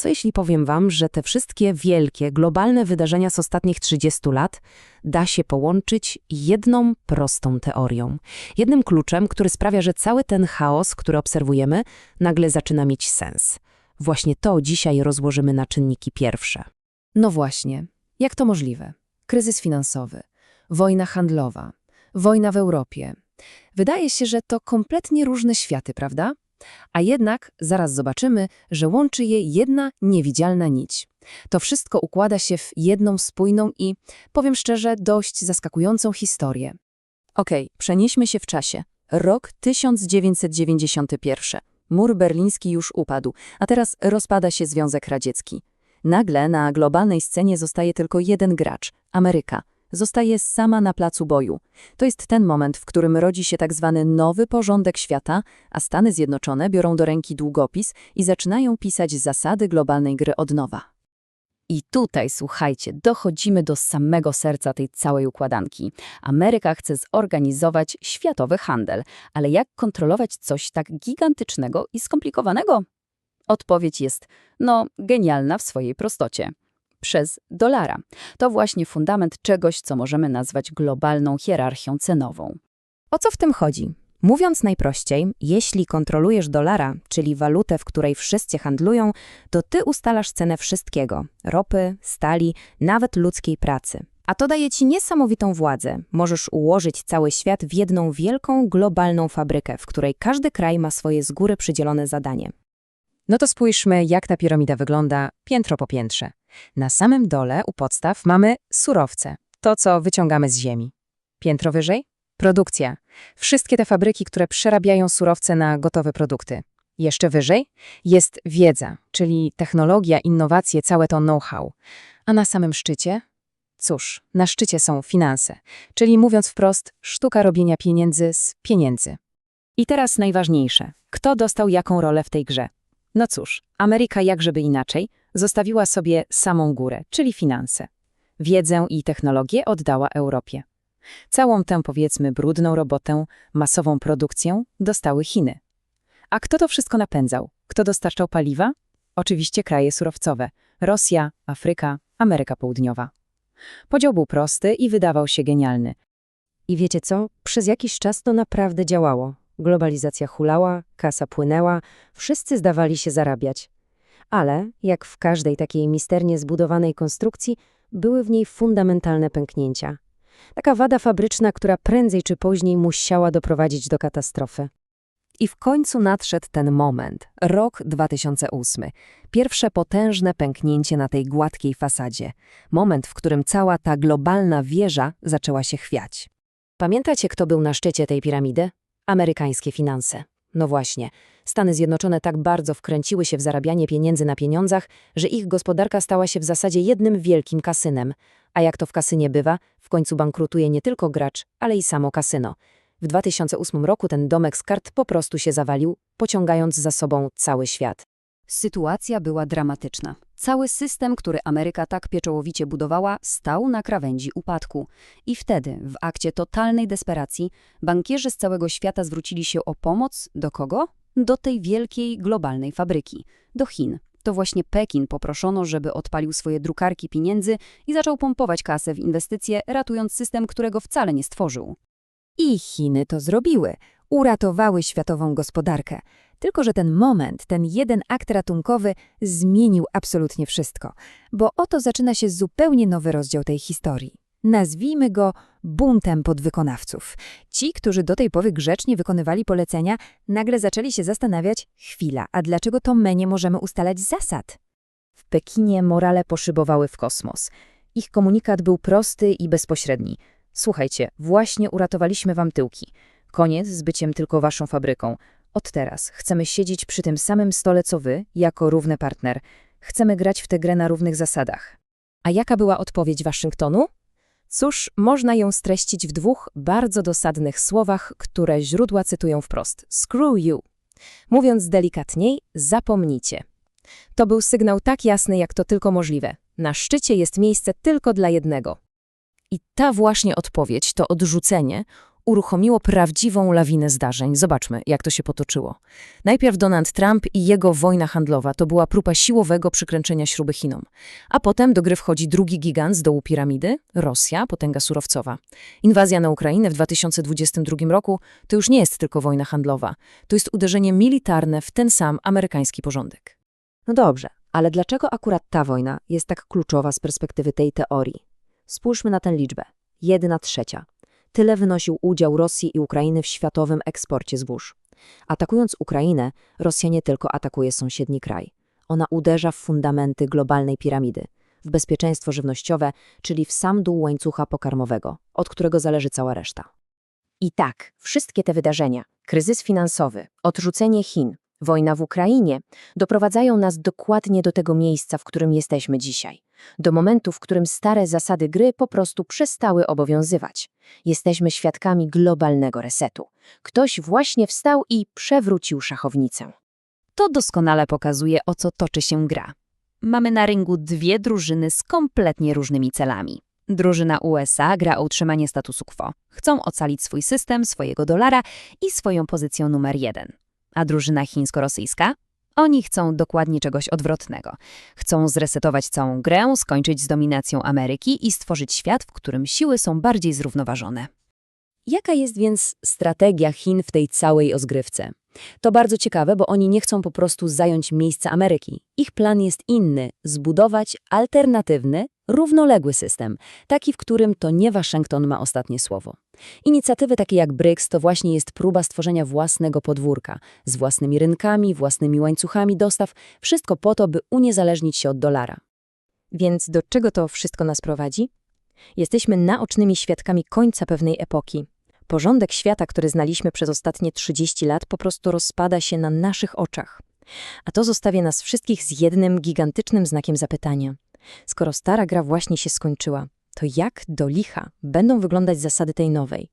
co jeśli powiem wam, że te wszystkie wielkie, globalne wydarzenia z ostatnich 30 lat da się połączyć jedną prostą teorią? Jednym kluczem, który sprawia, że cały ten chaos, który obserwujemy, nagle zaczyna mieć sens. Właśnie to dzisiaj rozłożymy na czynniki pierwsze. No właśnie, jak to możliwe? Kryzys finansowy, wojna handlowa, wojna w Europie. Wydaje się, że to kompletnie różne światy, prawda? A jednak zaraz zobaczymy, że łączy je jedna niewidzialna nić. To wszystko układa się w jedną spójną i, powiem szczerze, dość zaskakującą historię. Okej, przenieśmy się w czasie. Rok 1991. Mur berliński już upadł, a teraz rozpada się Związek Radziecki. Nagle na globalnej scenie zostaje tylko jeden gracz – Ameryka. Zostaje sama na placu boju. To jest ten moment, w którym rodzi się tak zwany nowy porządek świata, a Stany Zjednoczone biorą do ręki długopis i zaczynają pisać zasady globalnej gry od nowa. I tutaj, słuchajcie, dochodzimy do samego serca tej całej układanki. Ameryka chce zorganizować światowy handel, ale jak kontrolować coś tak gigantycznego i skomplikowanego? Odpowiedź jest, no, genialna w swojej prostocie. Przez dolara. To właśnie fundament czegoś, co możemy nazwać globalną hierarchią cenową. O co w tym chodzi? Mówiąc najprościej, jeśli kontrolujesz dolara, czyli walutę, w której wszyscy handlują, to ty ustalasz cenę wszystkiego ropy, stali, nawet ludzkiej pracy. A to daje ci niesamowitą władzę. Możesz ułożyć cały świat w jedną wielką, globalną fabrykę, w której każdy kraj ma swoje z góry przydzielone zadanie. No to spójrzmy, jak ta piramida wygląda piętro po piętrze. Na samym dole, u podstaw, mamy surowce, to co wyciągamy z ziemi. Piętro wyżej? Produkcja. Wszystkie te fabryki, które przerabiają surowce na gotowe produkty. Jeszcze wyżej jest wiedza, czyli technologia, innowacje, całe to know-how. A na samym szczycie? Cóż, na szczycie są finanse, czyli mówiąc wprost, sztuka robienia pieniędzy z pieniędzy. I teraz najważniejsze. Kto dostał jaką rolę w tej grze? No cóż, Ameryka jakżeby inaczej zostawiła sobie samą górę, czyli finanse. Wiedzę i technologię oddała Europie. Całą tę, powiedzmy, brudną robotę, masową produkcję dostały Chiny. A kto to wszystko napędzał? Kto dostarczał paliwa? Oczywiście kraje surowcowe. Rosja, Afryka, Ameryka Południowa. Podział był prosty i wydawał się genialny. I wiecie co? Przez jakiś czas to naprawdę działało. Globalizacja hulała, kasa płynęła, wszyscy zdawali się zarabiać. Ale, jak w każdej takiej misternie zbudowanej konstrukcji, były w niej fundamentalne pęknięcia. Taka wada fabryczna, która prędzej czy później musiała doprowadzić do katastrofy. I w końcu nadszedł ten moment, rok 2008. Pierwsze potężne pęknięcie na tej gładkiej fasadzie. Moment, w którym cała ta globalna wieża zaczęła się chwiać. Pamiętacie, kto był na szczycie tej piramidy? Amerykańskie finanse. No właśnie, Stany Zjednoczone tak bardzo wkręciły się w zarabianie pieniędzy na pieniądzach, że ich gospodarka stała się w zasadzie jednym wielkim kasynem. A jak to w kasynie bywa, w końcu bankrutuje nie tylko gracz, ale i samo kasyno. W 2008 roku ten domek z kart po prostu się zawalił, pociągając za sobą cały świat. Sytuacja była dramatyczna. Cały system, który Ameryka tak pieczołowicie budowała, stał na krawędzi upadku. I wtedy, w akcie totalnej desperacji, bankierzy z całego świata zwrócili się o pomoc do kogo? Do tej wielkiej, globalnej fabryki, do Chin. To właśnie Pekin poproszono, żeby odpalił swoje drukarki pieniędzy i zaczął pompować kasę w inwestycje, ratując system, którego wcale nie stworzył. I Chiny to zrobiły. Uratowały światową gospodarkę. Tylko, że ten moment, ten jeden akt ratunkowy zmienił absolutnie wszystko. Bo oto zaczyna się zupełnie nowy rozdział tej historii. Nazwijmy go buntem podwykonawców. Ci, którzy do tej pory grzecznie wykonywali polecenia, nagle zaczęli się zastanawiać, chwila, a dlaczego to my nie możemy ustalać zasad? W Pekinie morale poszybowały w kosmos. Ich komunikat był prosty i bezpośredni. Słuchajcie, właśnie uratowaliśmy wam tyłki. Koniec z byciem tylko waszą fabryką. Od teraz chcemy siedzieć przy tym samym stole co wy, jako równy partner. Chcemy grać w tę grę na równych zasadach. A jaka była odpowiedź Waszyngtonu? Cóż, można ją streścić w dwóch bardzo dosadnych słowach, które źródła cytują wprost. Screw you. Mówiąc delikatniej, zapomnijcie. To był sygnał tak jasny, jak to tylko możliwe. Na szczycie jest miejsce tylko dla jednego. I ta właśnie odpowiedź, to odrzucenie, uruchomiło prawdziwą lawinę zdarzeń. Zobaczmy, jak to się potoczyło. Najpierw Donald Trump i jego wojna handlowa to była próba siłowego przykręcenia śruby Chinom. A potem do gry wchodzi drugi gigant z dołu piramidy Rosja, potęga surowcowa. Inwazja na Ukrainę w 2022 roku to już nie jest tylko wojna handlowa. To jest uderzenie militarne w ten sam amerykański porządek. No dobrze, ale dlaczego akurat ta wojna jest tak kluczowa z perspektywy tej teorii? Spójrzmy na tę liczbę. Jedna trzecia. Tyle wynosił udział Rosji i Ukrainy w światowym eksporcie zbóż. Atakując Ukrainę, Rosja nie tylko atakuje sąsiedni kraj. Ona uderza w fundamenty globalnej piramidy, w bezpieczeństwo żywnościowe, czyli w sam dół łańcucha pokarmowego, od którego zależy cała reszta. I tak, wszystkie te wydarzenia, kryzys finansowy, odrzucenie Chin, wojna w Ukrainie, doprowadzają nas dokładnie do tego miejsca, w którym jesteśmy dzisiaj. Do momentu, w którym stare zasady gry po prostu przestały obowiązywać. Jesteśmy świadkami globalnego resetu. Ktoś właśnie wstał i przewrócił szachownicę. To doskonale pokazuje, o co toczy się gra. Mamy na ringu dwie drużyny z kompletnie różnymi celami. Drużyna USA gra o utrzymanie statusu quo. Chcą ocalić swój system, swojego dolara i swoją pozycję numer jeden. A drużyna chińsko-rosyjska? Oni chcą dokładnie czegoś odwrotnego. Chcą zresetować całą grę, skończyć z dominacją Ameryki i stworzyć świat, w którym siły są bardziej zrównoważone. Jaka jest więc strategia Chin w tej całej rozgrywce? To bardzo ciekawe, bo oni nie chcą po prostu zająć miejsca Ameryki. Ich plan jest inny – zbudować alternatywny, równoległy system, taki, w którym to nie Waszyngton ma ostatnie słowo. Inicjatywy takie jak BRICS to właśnie jest próba stworzenia własnego podwórka, z własnymi rynkami, własnymi łańcuchami dostaw, wszystko po to, by uniezależnić się od dolara. Więc do czego to wszystko nas prowadzi? Jesteśmy naocznymi świadkami końca pewnej epoki. Porządek świata, który znaliśmy przez ostatnie 30 lat, po prostu rozpada się na naszych oczach. A to zostawia nas wszystkich z jednym gigantycznym znakiem zapytania. Skoro stara gra właśnie się skończyła, to jak do licha będą wyglądać zasady tej nowej?